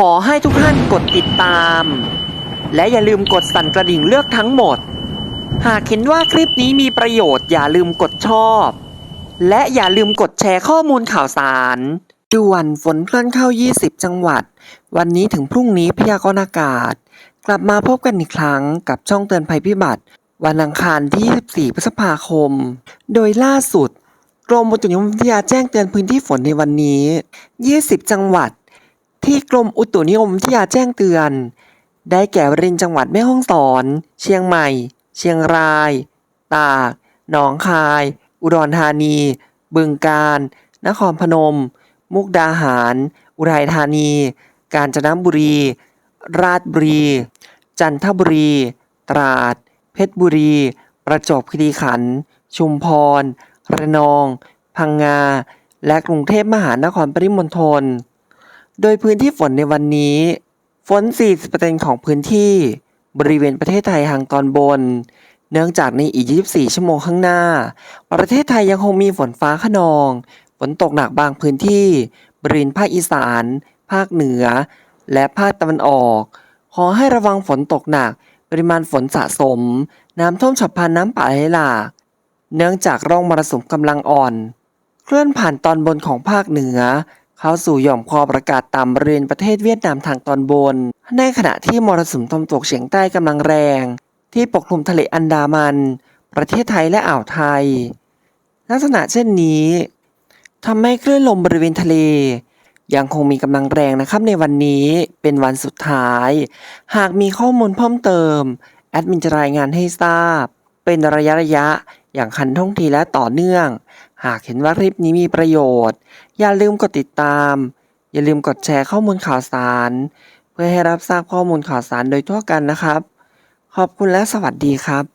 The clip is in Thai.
ขอให้ทุกท่านกดติดตาม และอย่าลืมกดสั่นกระดิ่งเลือกทั้งหมด หากเห็นว่าคลิปนี้มีประโยชน์อย่าลืมกดชอบ และอย่าลืมกดแชร์ข้อมูลข่าวสารด่วนฝนเคลื่อนเข้า 20 จังหวัด วันนี้ถึงพรุ่งนี้พยากรณ์อากาศ กลับมาพบกันอีกครั้งกับช่องเตือนภัยพิบัติ วันอังคารที่ 24 พฤษภาคม โดยล่าสุด กรมอุตุนิยมวิทยาแจ้งเตือนพื้นที่ฝนในวันนี้ 20 จังหวัด ที่กรมอุตุนิยมวิทยาแจ้งเตือน ได้แก่บริเวณจังหวัดแม่ฮ่องสอน เชียงใหม่ เชียงราย ตาก หนองคาย อุดรธานี บึงกาฬ นครพนม มุกดาหาร อุทัยธานี กาญจนบุรี ราชบุรี จันทบุรี ตราด เพชรบุรี ประจวบคีรีขันธ์ ชุมพร ระนอง พังงา และกรุงเทพมหานครปริมณฑล โดยพื้นที่ฝนในวันนี้ ฝน 40%ของพื้นที่บริเวณประเทศไทยทางตอนบน เนื่องจากในอีก 24 ชั่วโมงข้างหน้า ประเทศไทยยังคงมีฝนฟ้าขนอง ฝนตกหนักบางพื้นที่บริเวณภาคอีสาน ภาคเหนือ และภาคตะวันออก ขอให้ระวังฝนตกหนัก ปริมาณฝนสะสม น้ำท่วมฉับพลันน้ำป่าไหลหลาก เนื่องจากร่องมรสุมกำลังอ่อน เคลื่อนผ่านตอนบนของภาคเหนือ เข้าสู่หย่อมความกดอากาศต่ำบริเวณประเทศเวียดนามทางตอนบน ในขณะที่มรสุมตะวันตกเฉียงใต้กำลังแรง ที่ปกคลุมทะเลอันดามัน ประเทศไทยและอ่าวไทย ลักษณะเช่นนี้ทำให้คลื่นลมบริเวณทะเล ยังคงมีกำลังแรงนะครับในวันนี้เป็นวันสุดท้าย หากมีข้อมูลเพิ่มเติม แอดมินจะรายงานให้ทราบ เป็นระยะระยะๆ อย่างคันท่องทีและต่อเนื่อง หากเห็นว่าคลิปนี้มีประโยชน์ อย่าลืมกดติดตาม อย่าลืมกดแชร์ข้อมูลข่าวสาร เพื่อให้รับทราบข้อมูลข่าวสารโดยทั่วกันนะครับ ขอบคุณและสวัสดีครับ